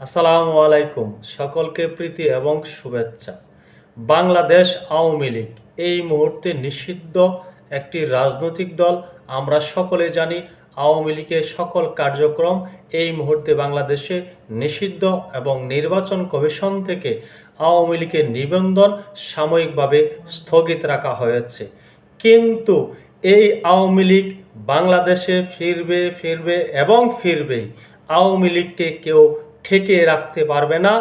আসসালামু আলাইকুম। সকলকে প্রীতি এবং শুভেচ্ছা। বাংলাদেশ আওয়ামী লীগ, এই মুহূর্তে নিষিদ্ধ একটি রাজনৈতিক দল। আমরা সকলে জানি আওয়ামী লীগের সকল কার্যক্রম এই মুহূর্তে বাংলাদেশে নিষিদ্ধ এবং নির্বাচন কমিশন থেকে আওয়ামী লীগের নিবন্ধন সাময়িকভাবে স্থগিত রাখা হয়েছে। কিন্তু এই আওয়ামী লীগ বাংলাদেশে ফিরবে ফিরবে এবং ফিরবেই। আওয়ামী লীগকে কেউ ঠেকিয়ে রাখতে পারবে না।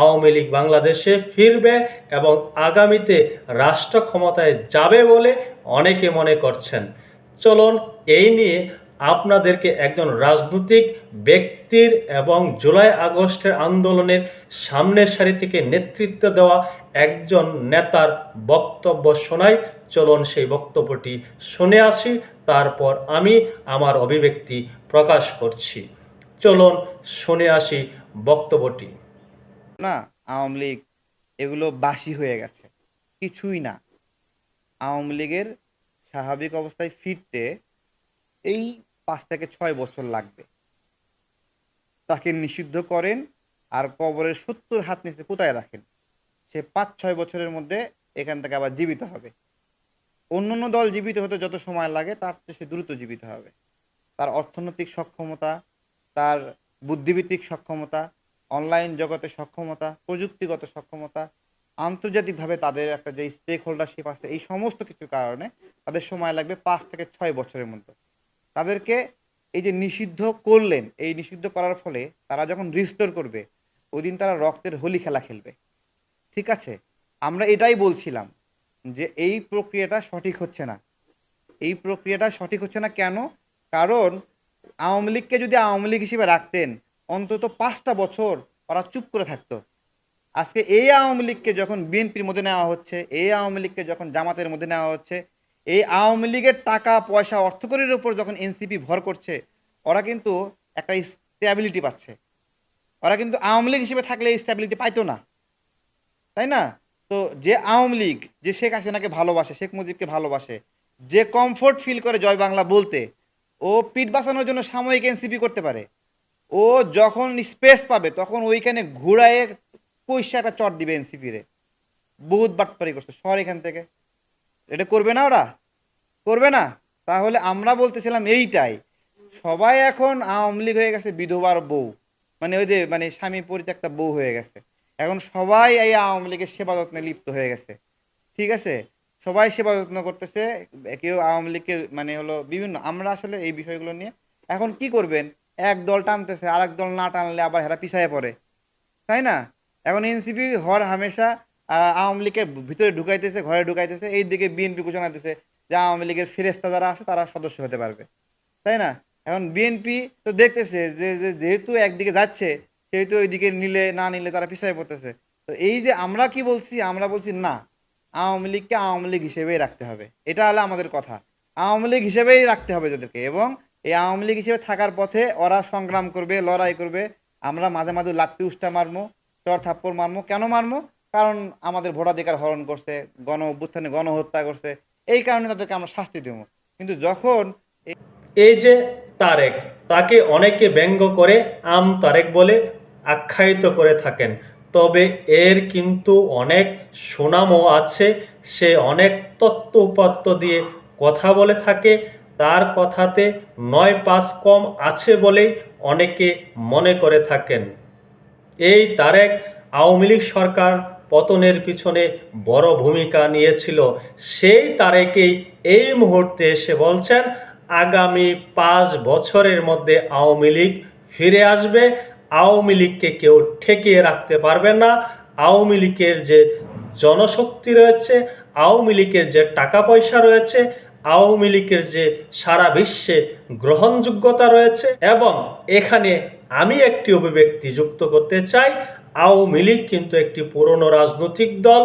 আওয়ামী লীগ বাংলাদেশে ফিরবে এবং আগামীতে রাষ্ট্র ক্ষমতায় যাবে বলে অনেকে মনে করছেন। চলুন এই নিয়ে আপনাদেরকে একজন রাজনৈতিক ব্যক্তির এবং জুলাই আগস্টের আন্দোলনের সামনের সারি থেকে নেতৃত্ব দেওয়া একজন নেতার বক্তব্য শোনাই। চলুন সেই বক্তব্যটি শুনে আসি, তারপর আমি আমার অভিব্যক্তি প্রকাশ করছি। চলুন শুনে আসি বক্তব্যটি। না, আওয়ামী লীগ, এগুলো বাসি হয়ে গেছে। কিছুই না। আওয়ামী লীগের স্বাভাবিক অবস্থায় ফিরতে এই পাঁচ থেকে ছয় বছর লাগবে। তাকে নিষিদ্ধ করেন আর কবরের সত্তর হাত নিচে কোথায় রাখেন? সে পাঁচ, ছয় বছরের মধ্যে এখান থেকে আবার জীবিত হবে। অন্য অন্য দল জীবিত হতে যত সময় লাগে, তার চেয়ে সে দ্রুত জীবিত হবে। তার অর্থনৈতিক সক্ষমতা, তার বুদ্ধিভিত্তিক সক্ষমতা অনলাইন জগতে সক্ষমতা, প্রযুক্তিগত সক্ষমতা, আন্তর্জাতিকভাবে তাদের একটা যে স্টেক হোল্ডারশিপ আছে, এই সমস্ত কিছু কারণে তাদের সময় লাগবে পাঁচ থেকে ছয় বছরের মধ্যে। তাদেরকে এই যে নিষিদ্ধ করলেন, এই নিষিদ্ধ করার ফলে তারা যখন রিস্টোর করবে ওই দিন তারা রক্তের হোলি খেলা খেলবে। ঠিক আছে? আমরা এটাই বলছিলাম যে এই প্রক্রিয়াটা সঠিক হচ্ছে না। এই প্রক্রিয়াটা সঠিক হচ্ছে না কেন? কারণ আওয়ামী লীগকে যদি আওয়ামী লীগ হিসেবে রাখতেন, অন্তত পাঁচটা বছর ওরা চুপ করে থাকতো। আজকে এই আওয়ামী লীগকে যখন বিএনপির মধ্যে নেওয়া হচ্ছে, এই আওয়ামী লীগকে যখন জামাতের মধ্যে নেওয়া হচ্ছে, এই আওয়ামী লীগের টাকা, পয়সা, অর্থকরীর উপর যখন এনসিপি ভর করছে, ওরা কিন্তু একটা স্টেবিলিটি পাচ্ছে। ওরা কিন্তু আওয়ামী লীগ হিসেবে থাকলে এই স্টেবিলিটি পাইতো না। তাই না? তো যে আওয়ামী লীগ, যে শেখ হাসিনাকে ভালোবাসে, শেখ মুজিবকে ভালোবাসে, যে কমফোর্ট ফিল করে জয় বাংলা বলতে ও পিঠ বাঁচানোর জন্য সাময়িক এনসিপি করতে পারে। ও যখন স্পেস পাবে, তখন ওইখানে ঘুরায়ে পয়সা একটা চট দিবে এনসিপিরে বহুত বাটপারি করছে, সর এখান থেকে। এটা করবে না ওরা? করবে না? তাহলে আমরা বলতেছিলাম এইটাই। সবাই এখন আওয়ামী লীগ হয়ে গেছে, বিধবার বউ। মানে ওই যে মানে স্বামী পরিত্যক্তা বউ হয়ে গেছে। এখন সবাই এই আওয়ামী লীগের সেবা যত্নে লিপ্ত হয়ে গেছে। ঠিক আছে? সবাই সেবা যত্ন করতেছে, কেউ আওয়ামী লীগকে মানে হলো বিভিন্ন, আমরা আসলে এই বিষয়গুলো নিয়ে, এখন কি করবেন? এক দল টানতেছে আর এক দল না টানলে আবার হেরা পিছায় পড়ে। তাই না? এখন এনসিপি হর হামেশা আওয়ামী লীগের ভিতরে ঢুকাইতেছে, ঘরে ঢুকাইতেছে এই দিকে বিএনপি ঘোষণা দিতেছে যে আওয়ামী লীগের ফেরেস্তা যারা আছে তারা সদস্য হতে পারবে। তাই না? এখন বিএনপি তো দেখতেছে যে, যেহেতু একদিকে যাচ্ছে, সেহেতু ওইদিকে নিলে, না নিলে তারা পিছায় পড়তেছে। তো এই যে আমরা কি বলছি, আমরা বলছি না। আওয়ামী লীগকে আওয়ামী লীগ হিসেবেই রাখতে হবে। এটা হলো আমাদের কথা। আওয়ামী লীগ হিসেবেই রাখতে হবে তাদেরকে এবং এই আওয়ামী লীগ হিসেবে থাকার পথে ওরা সংগ্রাম করবে, লড়াই করবে। আমরা মাঝে মাঝে লাত্তি উষ্টা মারমো, চর থাপ্পড় মারমো। কেন মারমো? কারণ আমাদের ভোটাধিকার হরণ করছে, গণ অভ্যুত্থানে গণহত্যা করছে। এই কারণে তাদেরকে আমরা শাস্তি দেবো। কিন্তু যখন এই যে তারেক, তাকে অনেকে ব্যঙ্গ করে আম তারেক বলে আখ্যায়িত করে থাকেন। তবে এর কিন্তু অনেক সুনামও আছে। সে অনেক তত্ত্ব উপাত্ত দিয়ে কথা বলে থাকে। তার কথাতে নয় পাঁচ কম আছে বলেই অনেকে মনে করে থাকেন। এই তারেক আওয়ামী লীগ সরকার পতনের পিছনে বড় ভূমিকা নিয়েছিল। সেই তারেকেই এই মুহূর্তে এসে বলছেন, আগামী পাঁচ বছরের মধ্যে আওয়ামী লীগ ফিরে আসবে। আওয়ামী লীগকে কেউ ঠেকিয়ে রাখতে পারবে না। আওয়ামী লীগের যে জনশক্তি রয়েছে, আওয়ামী লীগের যে টাকা পয়সা রয়েছে, আওয়ামী লীগের যে সারা বিশ্বে গ্রহণযোগ্যতা রয়েছে এবং এখানে আমি একটি অভিব্যক্তি যুক্ত করতে চাই, আওয়ামী লীগ কিন্তু একটি পুরনো রাজনৈতিক দল।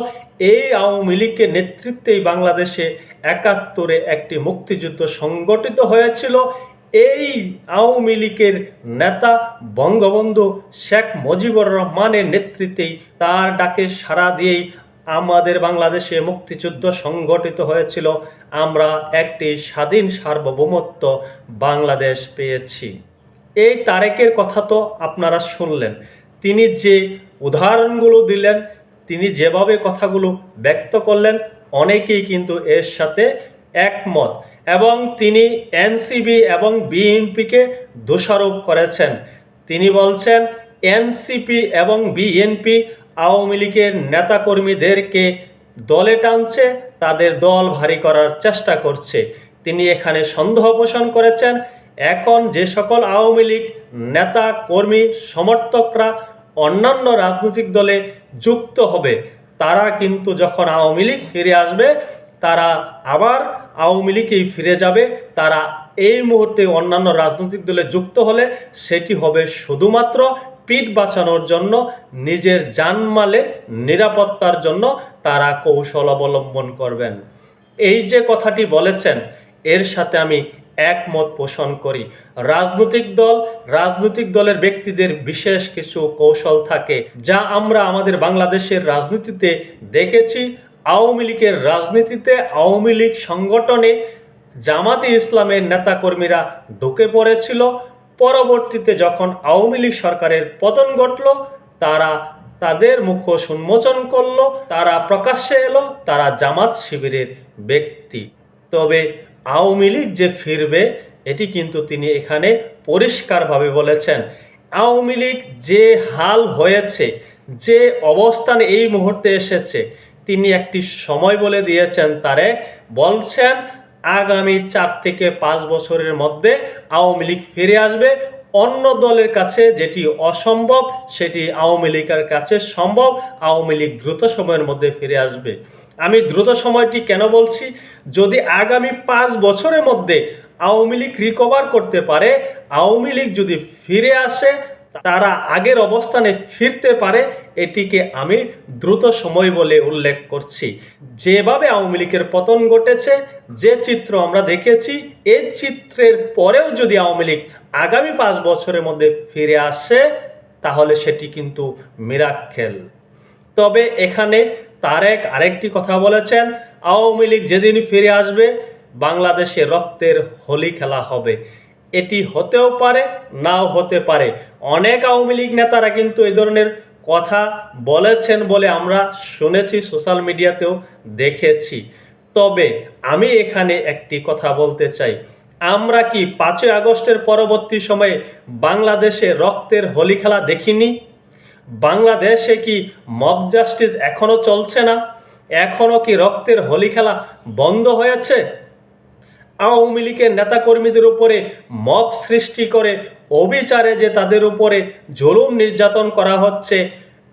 এই আওয়ামী লীগের নেতৃত্বেই বাংলাদেশে একাত্তরে একটি মুক্তিযুদ্ধ সংগঠিত হয়েছিল। এই আওয়ামী লীগের নেতা বঙ্গবন্ধু শেখ মুজিবুর রহমানের নেতৃত্বেই তার ডাকে সাড়া দিয়েই আমাদের বাংলাদেশে মুক্তিযুদ্ধ সংগঠিত হয়েছিল। আমরা একটি স্বাধীন সার্বভৌমত্ব বাংলাদেশ পেয়েছি। এই তারেকের কথা তো আপনারা শুনলেন। তিনি যে উদাহরণগুলো দিলেন, তিনি যেভাবে কথাগুলো ব্যক্ত করলেন, অনেকেই কিন্তু এর সাথে একমত। এবং তিনি এনসিবি এবং বিএনপিকে দোষারোপ করেছেন। তিনি বলছেন, এনসিপি এবং বিএনপি আওয়ামী লীগের নেতাকর্মীদেরকে দলে টানছে, তাদের দল ভারী করার চেষ্টা করছে। তিনি এখানে সন্দেহ পোষণ করেছেন, এখন যে সকল আওয়ামী লীগ নেতা, কর্মী, সমর্থকরা অন্যান্য রাজনৈতিক দলে যুক্ত হবে, তারা কিন্তু যখন আওয়ামী লীগ ফিরে আসবে, তারা আবার আওয়ামী লীগেই ফিরে যাবে, তারা এই মুহূর্তে অন্যান্য রাজনৈতিক দলে যুক্ত হলে সেটি হবে শুধুমাত্র পিঠ বাঁচানোর জন্য, নিজের জানমালের নিরাপত্তার জন্য তারা কৌশল অবলম্বন করবেন। এই যে কথাটি বলেছেন, এর সাথে আমি একমত পোষণ করি। রাজনৈতিক দল, রাজনৈতিক দলের ব্যক্তিদের বিশেষ কিছু কৌশল থাকে, যা আমরা আমাদের বাংলাদেশের রাজনীতিতে দেখেছি আওয়ামী লীগের রাজনীতিতে আওয়ামী লীগ সংগঠনে জামাতে ইসলামের নেতাকর্মীরা ঢুকে পড়েছিল। পরবর্তীতে যখন আওয়ামী লীগ সরকারের পতন ঘটল, তারা তাদের মুখোশ উন্মোচন করল, তারা প্রকাশ্যে এলো, তারা জামাত শিবিরের ব্যক্তি। তবে আওয়ামী লীগ যে ফিরবে, এটি কিন্তু তিনি এখানে পরিষ্কারভাবে বলেছেন। আওয়ামী লীগ যে হাল হয়েছে, যে অবস্থান এই মুহূর্তে এসেছে তিনি একটি সময় বলে দিয়েছেন তারে, বলছেন, আগামী চার থেকে পাঁচ বছরের মধ্যে আওয়ামী লীগ ফিরে আসবে। অন্য দলের কাছে যেটি অসম্ভব, সেটি আওয়ামী লীগের কাছে সম্ভব। আওয়ামী লীগ দ্রুত সময়ের মধ্যে ফিরে আসবে। আমি দ্রুত সময়টি কেন বলছি? যদি আগামী পাঁচ বছরের মধ্যে আওয়ামী লীগ রিকভার করতে পারে, আওয়ামী লীগ যদি ফিরে আসে তারা আগের অবস্থানে ফিরতে পারে, এটিকে আমি দ্রুত সময় বলে উল্লেখ করছি। যেভাবে আওয়ামী লীগের পতন ঘটেছে, যে চিত্র আমরা দেখেছি এই চিত্রের পরেও যদি আওয়ামী লীগ আগামী পাঁচ বছরের মধ্যে ফিরে আসে, তাহলে সেটি কিন্তু মিরাক্কেল। তবে এখানে তারেক আরেকটি কথা বলেছেন, আওয়ামী লীগ যেদিন ফিরে আসবে, বাংলাদেশে রক্তের হোলি খেলা হবে। এটি হতেও পারে, নাও হতে পারে। অনেক আওয়ামী লীগ নেতারা কিন্তু এই ধরনের কথা বলেছেন বলে আমরা শুনেছি, সোশ্যাল মিডিয়াতেও দেখেছি। তবে আমি এখানে একটি কথা বলতে চাই। আমরা কি পাঁচই আগস্টের পরবর্তী সময়ে বাংলাদেশে রক্তের হোলি খেলা দেখিনি? বাংলাদেশে কি মব জাস্টিস এখনও চলছে না? এখনও কি রক্তের হোলি খেলা বন্ধ হয়েছে? আওয়ামী লীগের নেতাকর্মীদের উপরে মব সৃষ্টি করে, অবিচারে যে তাদের উপরে জুলুম নির্যাতন করা হচ্ছে,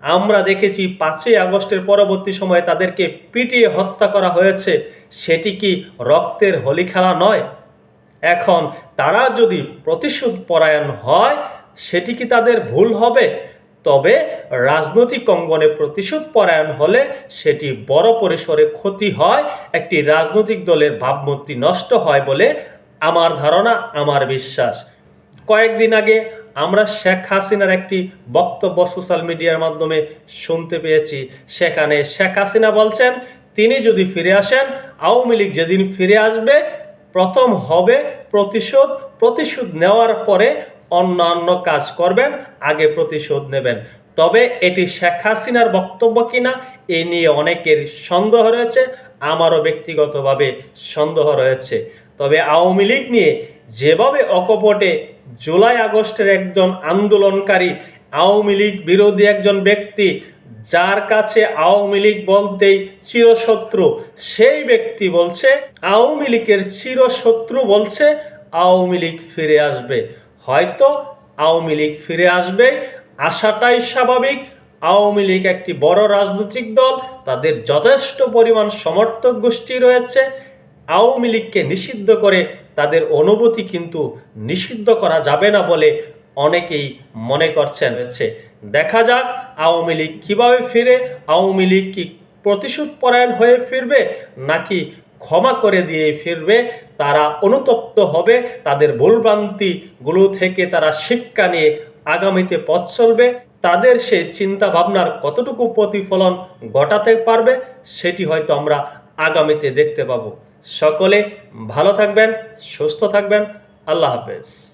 আমরা দেখেছি পাঁচই আগস্টের পরবর্তী সময়ে তাদেরকে পিটিয়ে হত্যা করা হয়েছে। সেটি কি রক্তের হোলি খেলা নয়? এখন তারা যদি প্রতিশোধ পরায়ণ হয়, সেটি কি তাদের ভুল হবে? তবে রাজনৈতিক অঙ্গনে প্রতিশোধ পরায়ণ হলে সেটি বড় পরিসরে ক্ষতি হয়, একটি রাজনৈতিক দলের ভাবমূর্তি নষ্ট হয় বলে আমার ধারণা, আমার বিশ্বাস। কয়েকদিন আগে আমরা শেখ হাসিনার একটি বক্তব্য সোশ্যাল মিডিয়ার মাধ্যমে শুনতে পেয়েছি। সেখানে শেখ হাসিনা বলছেন, তিনি যদি ফিরে আসেন, আওয়ামী লীগ যেদিন ফিরে আসবে, প্রথম হবে প্রতিশোধ। প্রতিশোধ নেওয়ার পরে অন্যান্য কাজ করবেন, আগে প্রতিশোধ নেবেন। তবে এটি শেখ হাসিনার বক্তব্য কিনা, এ নিয়ে অনেকের সন্দেহ রয়েছে, আমারও ব্যক্তিগতভাবে সন্দেহ রয়েছে। তবে আওয়ামী লীগ নিয়ে যেভাবে অকপটে জুলাই আগস্টের একজন আন্দোলনকারী আওয়ামী লীগ বিরোধী একজন ব্যক্তি, যার কাছে আওয়ামী লীগ বলতেই চিরশত্রু, সেই ব্যক্তি বলছে, আওয়ামী লীগের চিরশত্রু বলছে, আওয়ামী লীগ ফিরে আসবে। হয়তো আওয়ামী লীগ ফিরে আসবে। আশাটাই স্বাভাবিক। আওয়ামী লীগ একটি বড় রাজনৈতিক দল। তাদের যথেষ্ট পরিমাণ সমর্থক গোষ্ঠী রয়েছে। আওয়ামী লীগকে নিষিদ্ধ করে তাদের অনুভূতি কিন্তু নিষিদ্ধ করা যাবে না বলে অনেকেই মনে করছেন। হচ্ছে দেখা যাক আওয়ামী লীগ কীভাবে ফিরে। আওয়ামী লীগ কি প্রতিশোধ পরায়ণ হয়ে ফিরবে নাকি ক্ষমা করে দিয়ে ফিরবে? তারা অনুতপ্ত হবে, তাদের ভুলভ্রান্তিগুলো থেকে তারা শিক্ষা নিয়ে আগামীতে পথ চলবে। তাদের সে চিন্তা ভাবনার কতটুকু প্রতিফলন ঘটাতে পারবে, সেটি হয়তো আমরা আগামীতে দেখতে পাব। সকলে ভালো থাকবেন, সুস্থ থাকবেন। আল্লাহ হাফেজ।